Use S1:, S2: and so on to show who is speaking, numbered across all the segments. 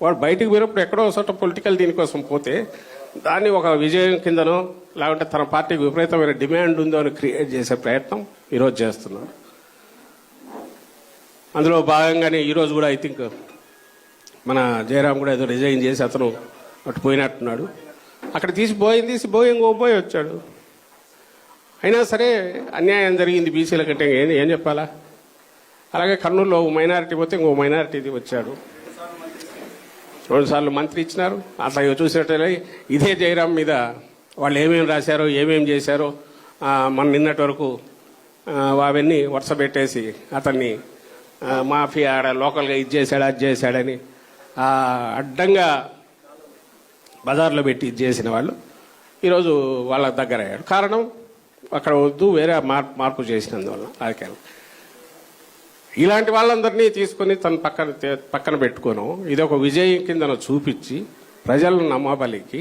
S1: వాడు బయటికి పోయినప్పుడు ఎక్కడో చోట పొలిటికల్ దీనికోసం పోతే దాన్ని ఒక విజయం కిందనో లేకుంటే తన పార్టీకి విపరీతమైన డిమాండ్ ఉందో అని క్రియేట్ చేసే ప్రయత్నం ఈరోజు చేస్తున్నాడు అందులో భాగంగానే ఈరోజు కూడా ఐ థింక్ మన జయరాం కూడా ఏదో రిజైన్ చేసి అతను అటు పోయినట్టున్నాడు. అక్కడ తీసి పోయింది తీసి బోయింగ్ ఇంకో పోయి వచ్చాడు. అయినా సరే అన్యాయం జరిగింది బీసీల కంటే ఏం ఏం చెప్పాలా? అలాగే కర్నూలులో ఓ మైనారిటీ పోతే ఇంకో మైనారిటీది వచ్చాడు. రెండుసార్లు మంత్రి ఇచ్చినారు. అట్లా చూసినట్లే ఇదే జయరాం మీద వాళ్ళు ఏమేమి రాశారో ఏమేమి చేశారో మన నిన్నటి వరకు అవన్నీ వరుస పెట్టేసి అతన్ని మాఫీ ఆడ లోకల్గా ఇది చేశాడు అది చేశాడని అడ్డంగా బజార్లో పెట్టి ఇది చేసిన వాళ్ళు ఈరోజు వాళ్ళ దగ్గర అయ్యాడు కారణం అక్కడ వద్దు వేరే మార్పు మార్పు చేసినందువల్ల. రాజకీయాలు ఇలాంటి వాళ్ళందరినీ తీసుకొని తన పక్కన పక్కన పెట్టుకోను. ఇది ఒక విజయం కిందన చూపించి ప్రజలను నమ్మబలికి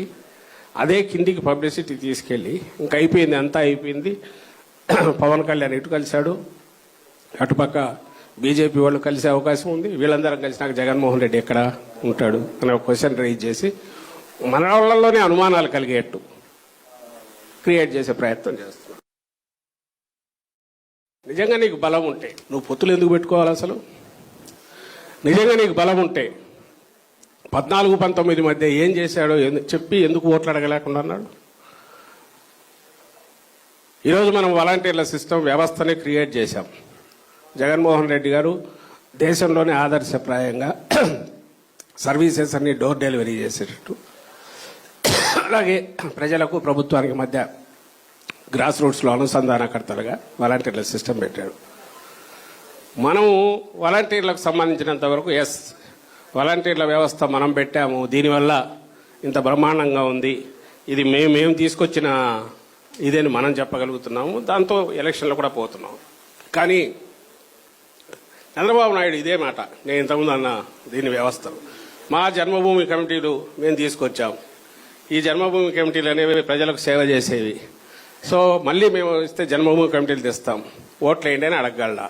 S1: అదే కిందికి పబ్లిసిటీ తీసుకెళ్ళి ఇంకా అయిపోయింది అంతా అయిపోయింది. పవన్ కళ్యాణ్ ఇటు కలిశాడు? అటుపక్క బీజేపీ వాళ్ళు కలిసే అవకాశం ఉంది. వీళ్ళందరం కలిసినాక జగన్మోహన్ రెడ్డి ఎక్కడ ఉంటాడు అనే ఒక క్వశ్చన్ రైజ్ చేసి మన వాళ్ళలోనే అనుమానాలు కలిగేట్టు క్రియేట్ చేసే ప్రయత్నం చేస్తాం. నిజంగా నీకు బలం ఉంటే. నువ్వు పొత్తులు ఎందుకు పెట్టుకోవాలి అసలు? నిజంగా నీకు బలం ఉంటే. పద్నాలుగు పంతొమ్మిది మధ్య ఏం చేశాడో చెప్పి ఎందుకు ఓట్లు అడగలేకుండా అన్నాడు? ఈరోజు మనం వాలంటీర్ల సిస్టమ్ వ్యవస్థని క్రియేట్ చేశాం. జగన్మోహన్ రెడ్డి గారు దేశంలోనే ఆదర్శప్రాయంగా సర్వీసెస్ అన్ని డోర్ డెలివరీ చేసేటట్టు. అలాగే ప్రజలకు ప్రభుత్వానికి మధ్య గ్రాస్ రూట్స్లో అనుసంధానకర్తలుగా వాలంటీర్ల సిస్టమ్ పెట్టాడు. మనము వాలంటీర్లకు సంబంధించినంత వరకు ఎస్ వాలంటీర్ల వ్యవస్థ మనం పెట్టాము. దీనివల్ల ఇంత బ్రహ్మాండంగా ఉంది. ఇది మేము మేము తీసుకొచ్చిన ఇదేని మనం చెప్పగలుగుతున్నాము. దాంతో ఎలక్షన్లో కూడా పోతున్నాం. కానీ చంద్రబాబు నాయుడు ఇదే మాట. నేను ఇంతకుముందు అన్న దీని వ్యవస్థలు. మా జన్మభూమి కమిటీలు మేము తీసుకొచ్చాం. ఈ జన్మభూమి కమిటీలు అనేవి ప్రజలకు సేవ చేసేవి. సో మళ్ళీ మేము ఇస్తే జన్మభూమి కమిటీలు తెస్తాం. ఓట్లు వేయండి అని అడగగలరా